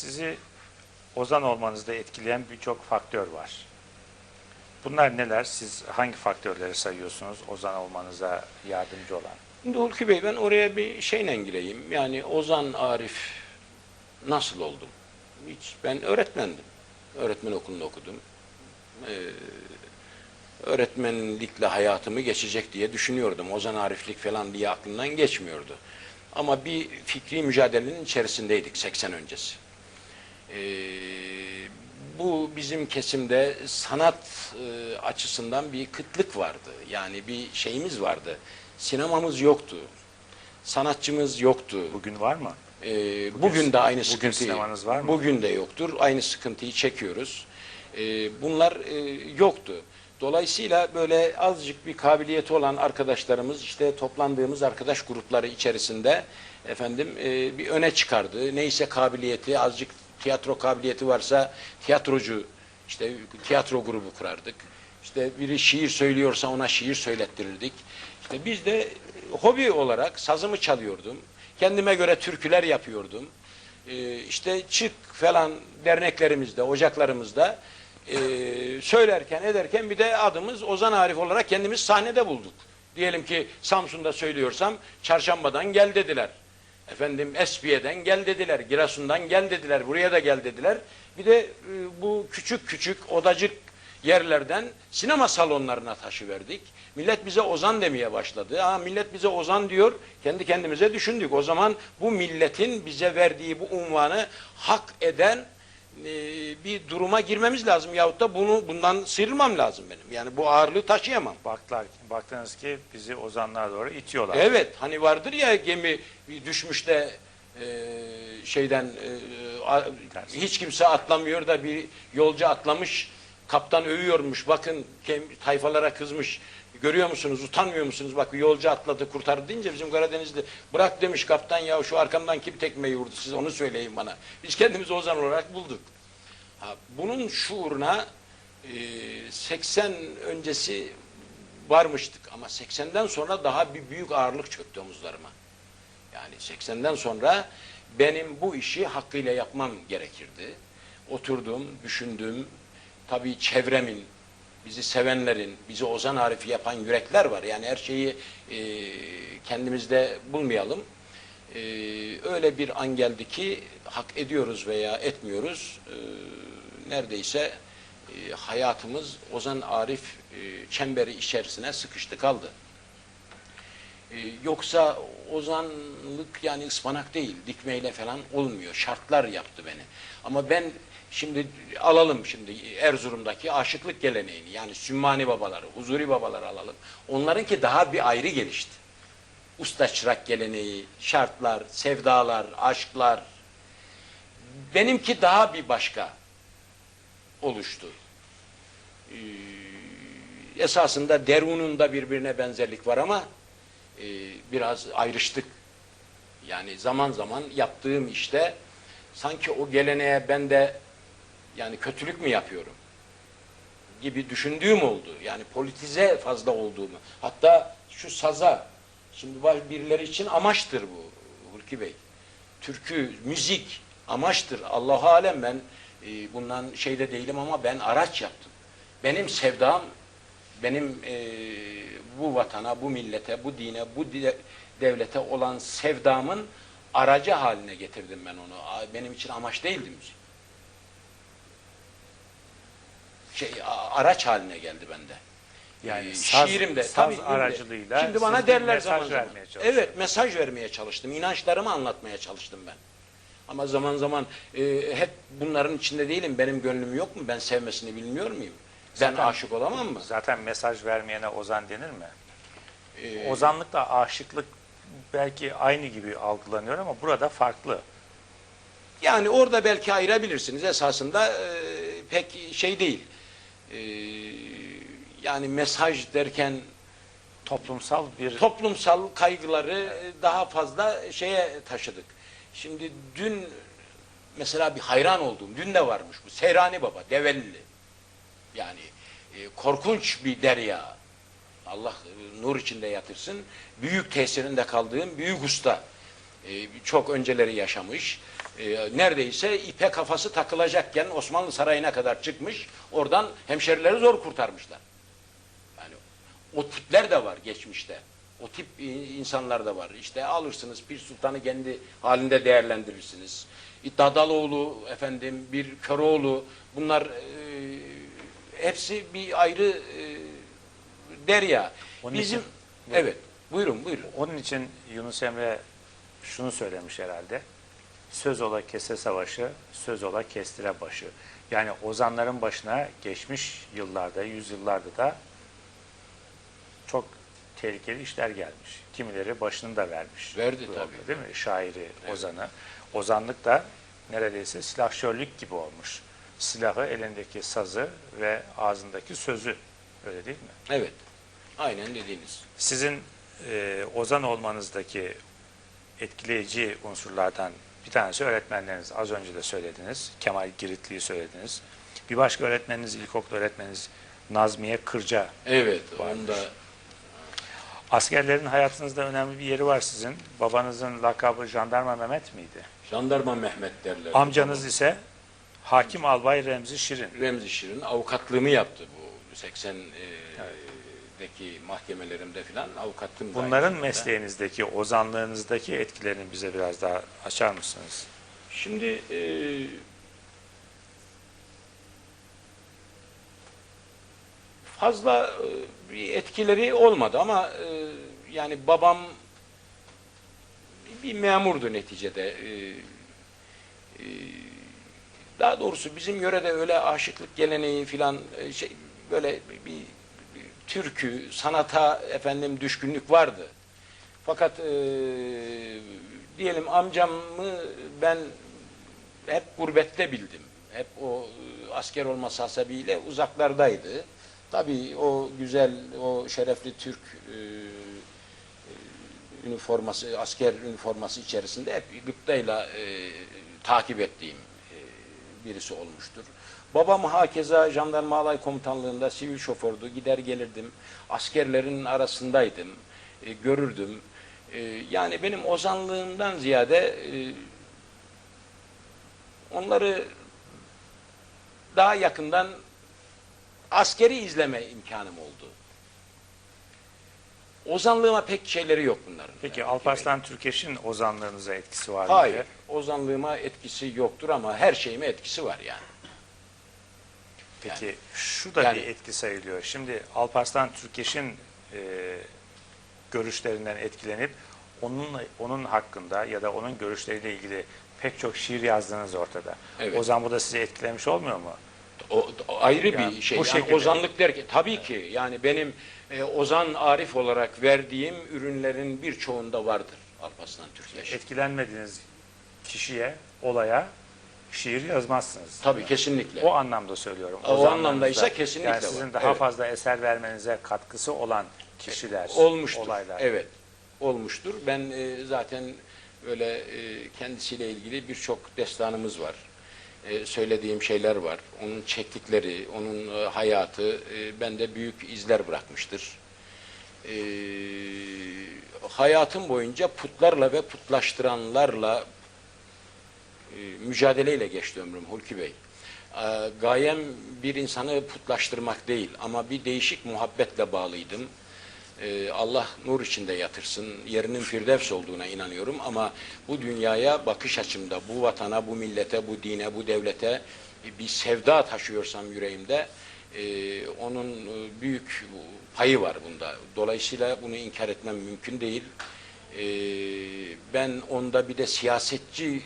sizi ozan olmanızda etkileyen birçok faktör var. Bunlar neler? Siz hangi faktörleri sayıyorsunuz ozan olmanıza yardımcı olan? Şimdi Hulki Bey ben oraya bir şeyle gireyim. Yani Ozan Arif nasıl oldum? Hiç ben öğretmendim. Öğretmen okulunda okudum. Ee, öğretmenlikle hayatımı geçecek diye düşünüyordum. Ozan Ariflik falan diye aklımdan geçmiyordu. Ama bir fikri mücadelenin içerisindeydik 80 öncesi. Ee, bu bizim kesimde sanat e, açısından bir kıtlık vardı. Yani bir şeyimiz vardı. Sinemamız yoktu. Sanatçımız yoktu. Bugün var mı? Ee, bugün, de aynı bugün sıkıntıyı. sinemanız var mı? Bugün de yoktur. Aynı sıkıntıyı çekiyoruz. Ee, bunlar e, yoktu. Dolayısıyla böyle azıcık bir kabiliyeti olan arkadaşlarımız işte toplandığımız arkadaş grupları içerisinde efendim e, bir öne çıkardı. Neyse kabiliyeti azıcık tiyatro kabiliyeti varsa tiyatrocu işte tiyatro grubu kurardık. İşte biri şiir söylüyorsa ona şiir söylettirirdik. İşte biz de hobi olarak sazımı çalıyordum. Kendime göre türküler yapıyordum. Ee, işte çık falan derneklerimizde, ocaklarımızda e, söylerken ederken bir de adımız Ozan Arif olarak kendimiz sahnede bulduk. Diyelim ki Samsun'da söylüyorsam çarşambadan gel dediler. Efendim Espiye'den gel dediler, Giresun'dan gel dediler, buraya da gel dediler. Bir de e, bu küçük küçük odacık yerlerden sinema salonlarına taşıverdik. Millet bize ozan demeye başladı. Ha, millet bize ozan diyor. Kendi kendimize düşündük. O zaman bu milletin bize verdiği bu unvanı hak eden e, bir duruma girmemiz lazım. Yahut da bunu bundan sıyrılmam lazım benim. Yani bu ağırlığı taşıyamam. Baktılar, baktınız ki bizi ozanlığa doğru itiyorlar. Evet hani vardır ya gemi düşmüş de e, şeyden e, a- hiç kimse atlamıyor da bir yolcu atlamış kaptan övüyormuş bakın tayfalara kızmış görüyor musunuz utanmıyor musunuz bak yolcu atladı kurtardı deyince bizim Karadeniz'de bırak demiş kaptan ya şu arkamdan kim tekmeyi vurdu siz onu söyleyin bana biz kendimizi ozan olarak bulduk ha, bunun şuuruna e, 80 öncesi varmıştık ama 80'den sonra daha bir büyük ağırlık çöktü omuzlarıma. Yani 80'den sonra benim bu işi hakkıyla yapmam gerekirdi. Oturdum, düşündüm. Tabii çevremin, bizi sevenlerin, bizi Ozan Arif'i yapan yürekler var. Yani her şeyi e, kendimizde bulmayalım. E, öyle bir an geldi ki hak ediyoruz veya etmiyoruz. E, neredeyse e, hayatımız Ozan Arif e, çemberi içerisine sıkıştı kaldı. E, yoksa ozanlık yani ıspanak değil, dikmeyle falan olmuyor. Şartlar yaptı beni. Ama ben şimdi alalım şimdi Erzurum'daki aşıklık geleneğini yani Sümmani babaları, Huzuri babaları alalım. Onlarınki daha bir ayrı gelişti. Usta çırak geleneği, şartlar, sevdalar, aşklar. Benimki daha bir başka oluştu. Ee, esasında derunun da birbirine benzerlik var ama e, biraz ayrıştık. Yani zaman zaman yaptığım işte sanki o geleneğe ben de yani kötülük mü yapıyorum gibi düşündüğüm oldu. Yani politize fazla olduğumu. Hatta şu saza şimdi birileri için amaçtır bu Hulki Bey. Türkü, müzik amaçtır. Allah alem ben e, bundan şeyde değilim ama ben araç yaptım. Benim sevdam benim e, bu vatana, bu millete, bu dine, bu de- devlete olan sevdamın aracı haline getirdim ben onu. Benim için amaç değildi müzik. Şey, araç haline geldi bende. Yani Ee, saz- şiirimde saz tabii, aracılığıyla Şimdi bana derler zaman zaman. Evet, mesaj vermeye çalıştım. İnançlarımı anlatmaya çalıştım ben. Ama zaman zaman e, hep bunların içinde değilim. Benim gönlüm yok mu? Ben sevmesini bilmiyor muyum? Ben Zaten- aşık olamam mı? Zaten mesaj vermeyene ozan denir mi? Ee, Ozanlıkla aşıklık belki aynı gibi algılanıyor ama burada farklı. Yani orada belki ayırabilirsiniz. Esasında e, pek şey değil. E, yani mesaj derken Toplumsal bir toplumsal kaygıları daha fazla şeye taşıdık. Şimdi dün mesela bir hayran olduğum, dün de varmış bu Seyrani Baba, Devellili. Yani e, korkunç bir derya. Allah e, nur içinde yatırsın. Büyük tesirinde kaldığım büyük usta. E, çok önceleri yaşamış. E, neredeyse ipe kafası takılacakken Osmanlı Sarayı'na kadar çıkmış. Oradan hemşerileri zor kurtarmışlar. Yani o tipler de var geçmişte. O tip insanlar da var. İşte alırsınız Pir Sultan'ı kendi halinde değerlendirirsiniz. Dadaloğlu efendim bir Köroğlu bunlar e, hepsi bir ayrı e, derya. Onun Bizim için- evet buyurun buyurun. Onun için Yunus Emre şunu söylemiş herhalde. Söz ola kese savaşı, söz ola kestire başı. Yani ozanların başına geçmiş yıllarda, yüzyıllarda da çok tehlikeli işler gelmiş. Kimileri başını da vermiş. Verdi Bu tabii. Değil mi? Şairi, ozanı. Ozanlık da neredeyse silahşörlük gibi olmuş. Silahı, elindeki sazı ve ağzındaki sözü. Öyle değil mi? Evet. Aynen dediğiniz. Sizin e, ozan olmanızdaki etkileyici unsurlardan bir tanesi öğretmenleriniz. Az önce de söylediniz. Kemal Giritli'yi söylediniz. Bir başka öğretmeniniz, ilkokul öğretmeniniz Nazmiye Kırca. Evet. Varmış. Onda Askerlerin hayatınızda önemli bir yeri var sizin. Babanızın lakabı Jandarma Mehmet miydi? Jandarma Mehmet derler. Amcanız ise Hakim Albay Remzi Şirin. Remzi Şirin avukatlığımı yaptı bu 80'deki mahkemelerimde filan avukatlığım da Bunların mesleğinizdeki, ozanlığınızdaki etkilerini bize biraz daha açar mısınız? Şimdi e, fazla e, bir etkileri olmadı ama e, yani babam bir memurdu neticede. E, e, daha doğrusu bizim yörede öyle aşıklık geleneği filan e, şey böyle bir türkü, sanata efendim düşkünlük vardı. Fakat e, diyelim amcamı ben hep gurbette bildim. Hep o e, asker olması hasebiyle uzaklardaydı. Tabii o güzel, o şerefli Türk e, e, üniforması, asker üniforması içerisinde hep gıptayla e, takip ettiğim e, birisi olmuştur. Babam hakeza jandarma alay komutanlığında sivil şofördü. Gider gelirdim. Askerlerin arasındaydım. E, görürdüm. E, yani benim ozanlığımdan ziyade e, onları daha yakından askeri izleme imkanım oldu. Ozanlığıma pek şeyleri yok bunların. Peki Yani Alparslan Türkeş'in ozanlığınıza etkisi var mıydı? Hayır. Ozanlığıma etkisi yoktur ama her şeyime etkisi var yani. Peki şu da Yani- bir etki sayılıyor. Şimdi Alparslan Türkeş'in e, görüşlerinden etkilenip onun onun hakkında ya da onun görüşleriyle ilgili pek çok şiir yazdığınız ortada. Evet. O zaman bu da sizi etkilemiş olmuyor mu? O, ayrı Yani bir şey. bu Yani şekilde. ozanlık derken tabii ki yani benim e, ozan arif olarak verdiğim ürünlerin birçoğunda vardır Alparslan Türkeş. Etkilenmediğiniz kişiye, olaya şiir yazmazsınız. Tabii kesinlikle. O anlamda söylüyorum. O Ozanlığınızda. anlamdaysa kesinlikle Yani sizin var. daha Evet. fazla eser vermenize katkısı olan kişiler, olmuştur. olaylar. Evet. Olmuştur. Ben e, zaten böyle e, kendisiyle ilgili birçok destanımız var. E, söylediğim şeyler var. Onun çektikleri, onun e, hayatı e, bende büyük izler bırakmıştır. E, hayatım boyunca putlarla ve putlaştıranlarla mücadeleyle geçti ömrüm Hulki Bey. E, gayem bir insanı putlaştırmak değil ama bir değişik muhabbetle bağlıydım. E, Allah nur içinde yatırsın, yerinin firdevs olduğuna inanıyorum ama bu dünyaya bakış açımda, bu vatana, bu millete, bu dine, bu devlete e, bir sevda taşıyorsam yüreğimde e, onun e, büyük payı var bunda. Dolayısıyla bunu inkar etmem mümkün değil. E, ben onda bir de siyasetçi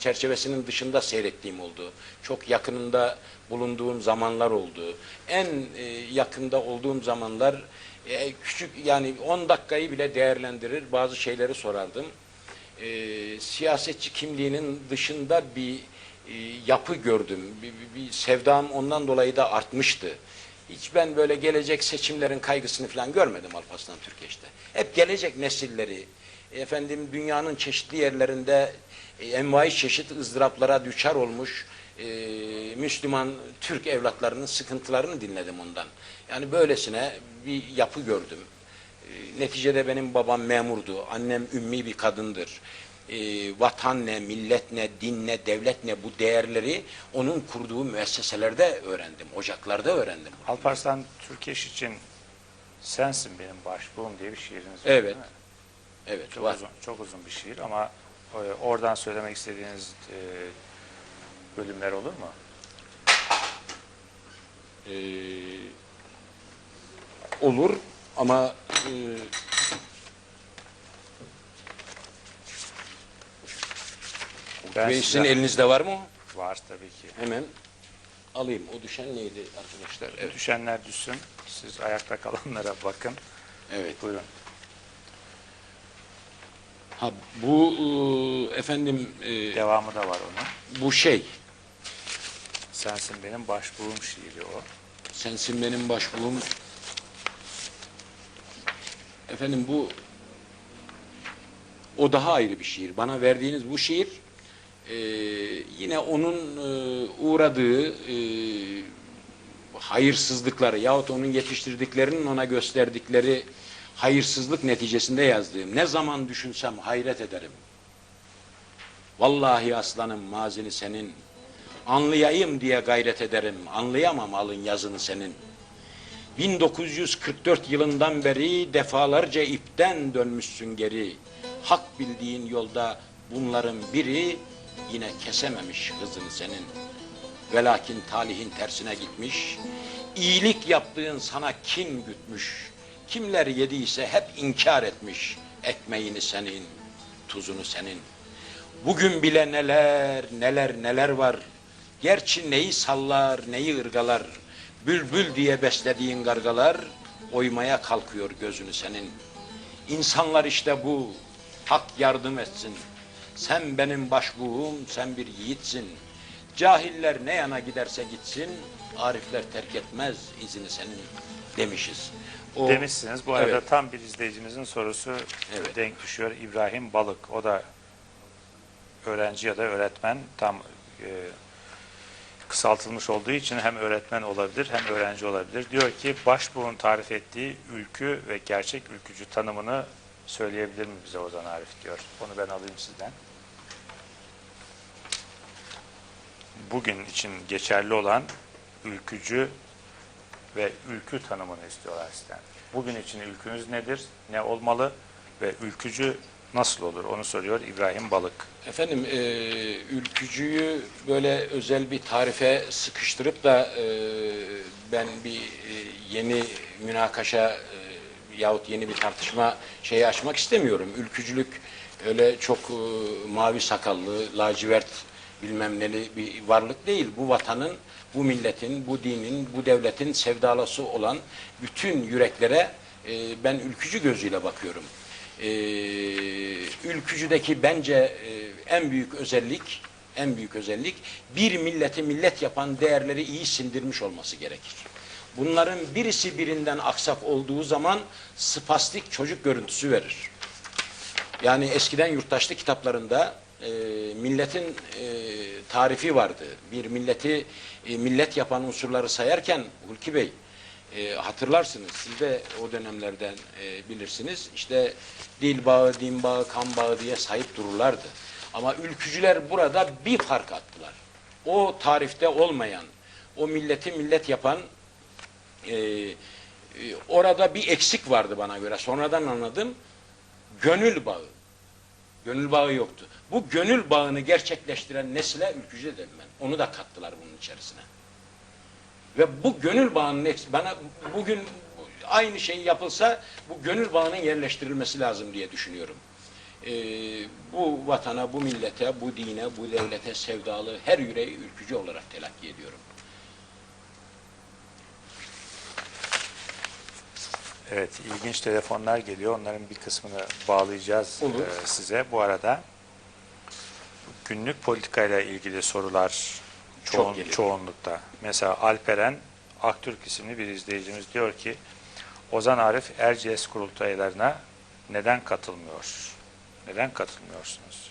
çerçevesinin dışında seyrettiğim oldu. Çok yakınında bulunduğum zamanlar oldu. En e, yakında olduğum zamanlar e, küçük yani 10 dakikayı bile değerlendirir bazı şeyleri sorardım. E, siyasetçi kimliğinin dışında bir e, yapı gördüm. Bir, bir, bir sevdam ondan dolayı da artmıştı. Hiç ben böyle gelecek seçimlerin kaygısını falan görmedim Alparslan Türkeş'te. Hep gelecek nesilleri, efendim dünyanın çeşitli yerlerinde e, envai çeşit ızdıraplara düçar olmuş e, Müslüman Türk evlatlarının sıkıntılarını dinledim ondan. Yani böylesine bir yapı gördüm. E, neticede benim babam memurdu, annem ümmi bir kadındır. e, vatan ne, millet ne, din ne, devlet ne bu değerleri onun kurduğu müesseselerde öğrendim, ocaklarda öğrendim. Alparslan Türkeş için sensin benim başbuğum diye bir şiiriniz var. Evet. Evet, Çok var. uzun, çok uzun bir şiir ama e, oradan söylemek istediğiniz e, bölümler olur mu? Ee, olur ama e, Ben size- elinizde var mı? Var tabii ki. Hemen alayım. O düşen neydi arkadaşlar? Evet. Düşenler düşsün. Siz ayakta kalanlara bakın. evet. Buyurun. Ha bu e, efendim e, Devamı da var onun. bu şey Sensin benim başbuğum şiiri o. sensin benim başbuğum efendim bu o daha ayrı bir şiir. Bana verdiğiniz bu şiir e, yine onun e, uğradığı e, hayırsızlıkları yahut onun yetiştirdiklerinin ona gösterdikleri hayırsızlık neticesinde yazdığım. Ne zaman düşünsem hayret ederim. Vallahi aslanım mazini senin. Anlayayım diye gayret ederim. Anlayamam alın yazını senin. 1944 yılından beri defalarca ipten dönmüşsün geri. Hak bildiğin yolda bunların biri yine kesememiş hızını senin. Velakin talihin tersine gitmiş. İyilik yaptığın sana kin gütmüş. Kimler yediyse hep inkar etmiş. Ekmeğini senin, tuzunu senin. Bugün bile neler neler neler var. Gerçi neyi sallar neyi ırgalar. Bülbül diye beslediğin gargalar oymaya kalkıyor gözünü senin. İnsanlar işte bu. Hak yardım etsin. Sen benim başbuğum, sen bir yiğitsin. Cahiller ne yana giderse gitsin, arifler terk etmez izini senin demişiz. O- Demişsiniz. Bu arada Evet. tam bir izleyicimizin sorusu Evet. denk düşüyor. İbrahim Balık. O da öğrenci ya da öğretmen. Tam e, kısaltılmış olduğu için hem öğretmen olabilir hem öğrenci olabilir. Diyor ki başbuğun tarif ettiği ülkü ve gerçek ülkücü tanımını söyleyebilir mi bize Ozan Arif diyor. Onu ben alayım sizden. Bugün için geçerli olan ülkücü ve ülkü tanımını istiyorlar sizden. Bugün için ülkünüz nedir, ne olmalı ve ülkücü nasıl olur onu soruyor İbrahim Balık. Efendim e, ülkücüyü böyle özel bir tarife sıkıştırıp da e, ben bir e, yeni münakaşa e, yahut yeni bir tartışma şeyi açmak istemiyorum. Ülkücülük öyle çok e, mavi sakallı, lacivert bilmem neli bir varlık değil. Bu vatanın, bu milletin, bu dinin, bu devletin sevdalısı olan bütün yüreklere e, ben ülkücü gözüyle bakıyorum. E, ülkücüdeki bence e, en büyük özellik en büyük özellik bir milleti millet yapan değerleri iyi sindirmiş olması gerekir. Bunların birisi birinden aksak olduğu zaman spastik çocuk görüntüsü verir. Yani eskiden yurttaşlık kitaplarında e, milletin e, tarifi vardı. Bir milleti e, millet yapan unsurları sayarken Hulki Bey e, hatırlarsınız. Siz de o dönemlerden e, bilirsiniz. İşte dil bağı, din bağı, kan bağı diye sayıp dururlardı. Ama ülkücüler burada bir fark attılar. O tarifte olmayan, o milleti millet yapan e, e, orada bir eksik vardı bana göre. Sonradan anladım. Gönül bağı. Gönül bağı yoktu. Bu gönül bağını gerçekleştiren nesile ülkücü dedim ben. Onu da kattılar bunun içerisine. Ve bu gönül bağının bana bugün aynı şey yapılsa bu gönül bağının yerleştirilmesi lazım diye düşünüyorum. Ee, bu vatana, bu millete, bu dine, bu devlete sevdalı her yüreği ülkücü olarak telakki ediyorum. Evet, ilginç telefonlar geliyor. Onların bir kısmını bağlayacağız Olur. e, size. Bu arada günlük politikayla ilgili sorular Çok çoğun, geliyor. çoğunlukta. Mesela Alperen Aktürk isimli bir izleyicimiz diyor ki Ozan Arif Erciyes kurultaylarına neden katılmıyor? Neden katılmıyorsunuz?